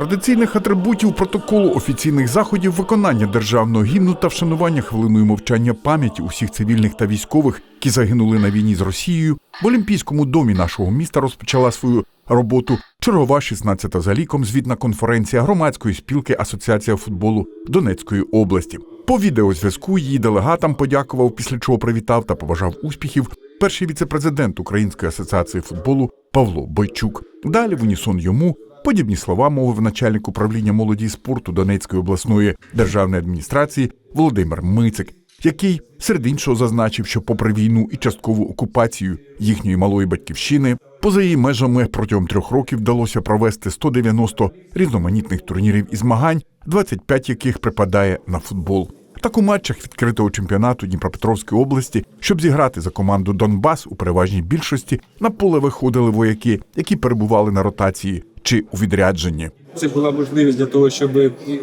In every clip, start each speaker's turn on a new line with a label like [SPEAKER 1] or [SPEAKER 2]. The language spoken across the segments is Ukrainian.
[SPEAKER 1] традиційних атрибутів протоколу офіційних заходів виконання державного гімну та вшанування хвилиною мовчання пам'яті усіх цивільних та військових, які загинули на війні з Росією, в Олімпійському домі нашого міста розпочала свою роботу чергова 16-та за ліком звітна конференція громадської спілки Асоціація футболу Донецької області. По відеозв'язку її делегатам подякував, після чого привітав та побажав успіхів перший віце-президент Української асоціації футболу Павло Бойчук. Далі в унісон йому подібні слова мовив начальник управління молоді і спорту Донецької обласної державної адміністрації Володимир Мицик, який серед іншого зазначив, що попри війну і часткову окупацію їхньої малої батьківщини, поза її межами протягом трьох років вдалося провести 190 різноманітних турнірів і змагань, 25 яких припадає на футбол. Так у матчах відкритого чемпіонату Дніпропетровської області, щоб зіграти за команду Донбас у переважній більшості, на поле виходили вояки, які перебували на ротації чи у відрядженні.
[SPEAKER 2] Це була можливість для того, щоб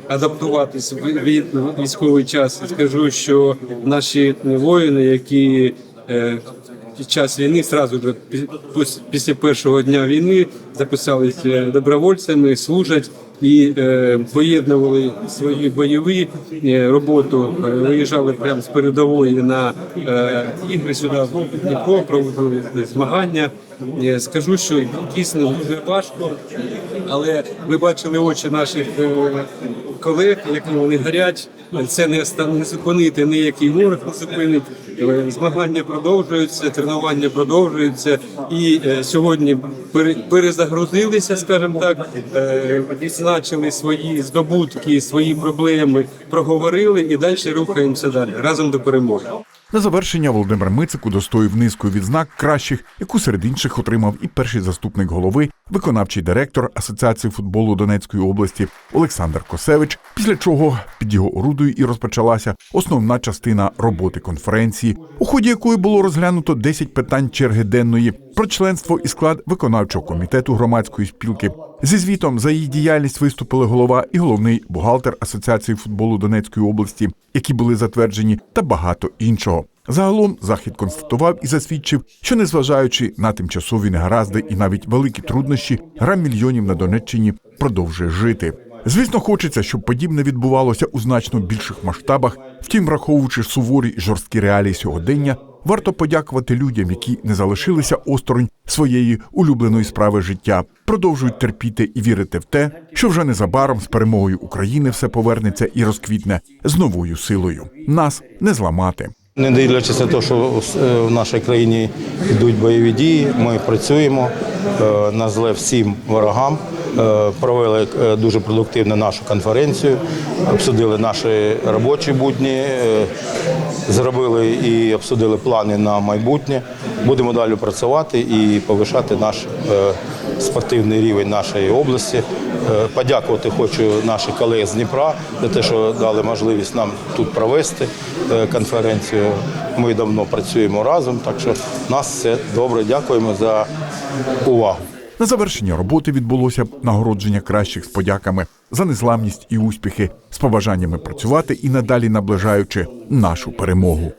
[SPEAKER 2] адаптуватись від- військовий час. Скажу, що наші воїни, які е, під час війни, зразу після першого дня війни записалися добровольцями, служать і е, поєднували свої бойові е, роботу, е, виїжджали прямо з передової на ігри сюди в Дніпро, проводили змагання. Скажу, що дійсно дуже важко, але ви бачили очі наших колег, які вони горять. Це не ста- не зупинити ніякий ворог не зупинить. Змагання продовжуються, тренування продовжуються, і сьогодні перезагрузилися, скажімо так, відзначили свої здобутки, свої проблеми, проговорили і далі рухаємося далі разом до перемоги.
[SPEAKER 1] На завершення Володимир Мицик удостоїв низку відзнак кращих, яку серед інших отримав і перший заступник голови, виконавчий директор Асоціації футболу Донецької області Олександр Косевич. Після чого під його орудою і розпочалася основна частина роботи конференції, у ході якої було розглянуто 10 питань черги денної про членство і склад виконавчого комітету громадської спілки. Зі звітом за її діяльність виступили голова і головний бухгалтер Асоціації футболу Донецької області, які були затверджені, та багато іншого. Загалом захід констатував і засвідчив, що незважаючи на тимчасові негаразди і навіть великі труднощі, гра мільйонів на Донеччині продовжує жити. Звісно, хочеться, щоб подібне відбувалося у значно більших масштабах. Втім, враховуючи суворі жорсткі реалії сьогодення, варто подякувати людям, які не залишилися осторонь своєї улюбленої справи життя, продовжують терпіти і вірити в те, що вже незабаром з перемогою України все повернеться і розквітне з новою силою. Нас не зламати.
[SPEAKER 3] Не дивлячись на те, що е, в нашій країні йдуть бойові дії, ми працюємо е, на зле всім ворогам. Е, Провели е, дуже продуктивно нашу конференцію, обсудили наші робочі будні, е, зробили і обсудили плани на майбутнє. Будемо далі працювати і повишати наш спортивний рівень нашої області. Подякувати хочу наших колег з Дніпра за те, що дали можливість нам тут провести конференцію. Ми давно працюємо разом, так що нас все добре. Дякуємо за увагу.
[SPEAKER 1] На завершення роботи відбулося нагородження кращих з подяками за незламність і успіхи, з побажаннями працювати і надалі наближаючи нашу перемогу.